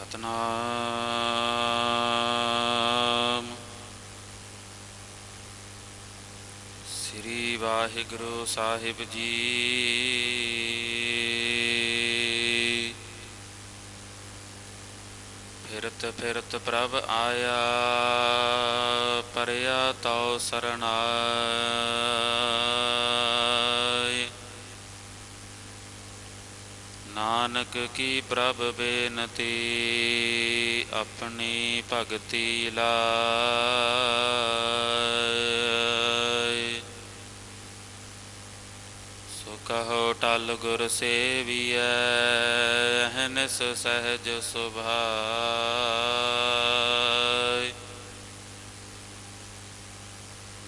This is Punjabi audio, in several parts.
ਸਤਨਾਮ। ਸ੍ਰੀ ਵਾਹਿਗੁਰੂ ਸਾਹਿਬ ਜੀ। ਫਿਰਤ ਫਿਰਤ ਪ੍ਰਭ ਆਇਆ ਪਰਿਆ ਤਉ ਸਰਣਾਏ ਨਾਨਕ ਕੀ ਪ੍ਰਭ ਬੇਨਤੀ, ਆਪਣੀ ਭਗਤੀ ਲਾਇ। ਸੋ ਕਹੋ ਟਲ ਗੁਰ ਸੇਵੀਐ ਹਨਸ ਸਹਿਜ ਸੁਭਾਇ।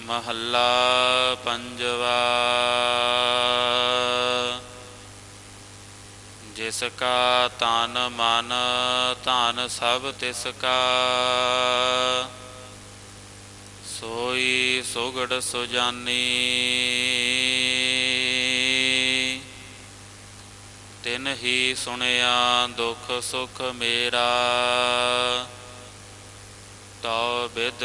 ਮਹੱਲਾ ਪੰਜਵਾ। ਜਿਸ ਕਾ ਤਨ ਮਨ, ਧਨ ਸਭ ਤਿਸ ਕਾ। ਸੋਈ ਸੁਗੜ ਸੁਜਾਨੀ। ਤਿਨ ਹੀ ਸੁਣਿਆ ਦੁਖ ਸੁਖ ਮੇਰਾ ਤਉ ਬਿਦ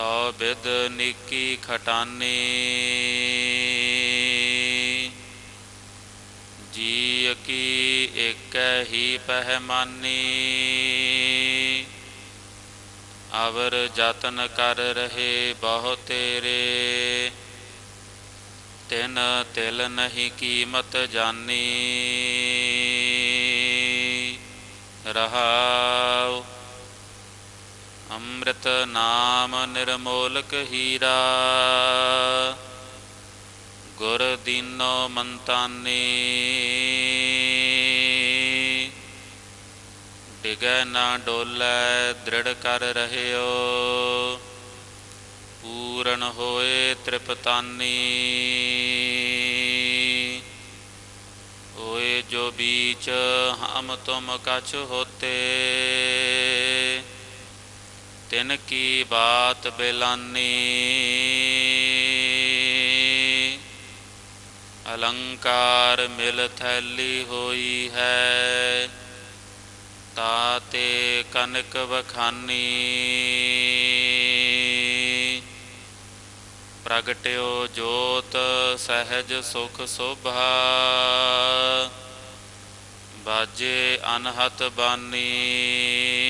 तौ बिद निकी खटानी जी की एक ही पहमानी अवर जतन कर रहे बहु तेरे तिन तिल नहीं कीमत जानी रहा ਅੰਮ੍ਰਿਤ ਨਾਮ ਨਿਰਮੋਲਕ ਹੀਰਾ। ਗੁਰ ਦੀਨੋ ਮੰਤਾਨੀ। ਡਿਗੈ ਨਾ ਡੋਲੇ, ਦ੍ਰਿੜ ਕਰ ਰਹਿਓ। ਪੂਰਨ ਹੋਏ ਤ੍ਰਿਪਤਾਨੀ। ਹੋਏ ਜੋ ਬੀਚ ਹਮ ਤੁਮ ਕਛ ਹੋਤੇ। ਤਿਨ ਕੀ ਬਾਤ ਬਿਲਾਨੀ। ਅਲੰਕਾਰ ਮਿਲ ਥੈਲੀ ਹੋਈ ਹੈ ਤਾਤੇ ਕਨਕ ਵਖਾਨੀ। ਪ੍ਰਗਟਿਓ ਜੋਤ ਸਹਿਜ ਸੁਖ ਸੋਭਾ, ਬਾਜੇ ਅਨਹਤ ਬਾਨੀ।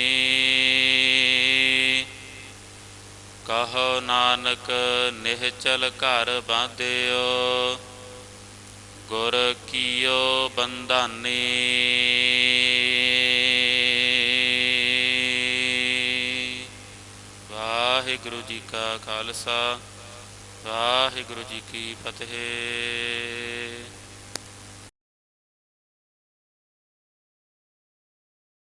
ਕਹੋ ਨਾਨਕ, ਨਿਹਚਲ ਘਰ ਬਾਂਧਿਓ, ਗੁਰ ਕੀਓ ਬੰਧਾਨੀ। ਵਾਹਿਗੁਰੂ ਜੀ ਕਾ ਖਾਲਸਾ, ਵਾਹਿਗੁਰੂ ਜੀ ਕੀ ਫਤਿਹ।